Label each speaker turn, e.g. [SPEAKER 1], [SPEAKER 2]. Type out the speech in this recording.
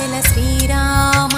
[SPEAKER 1] Srirama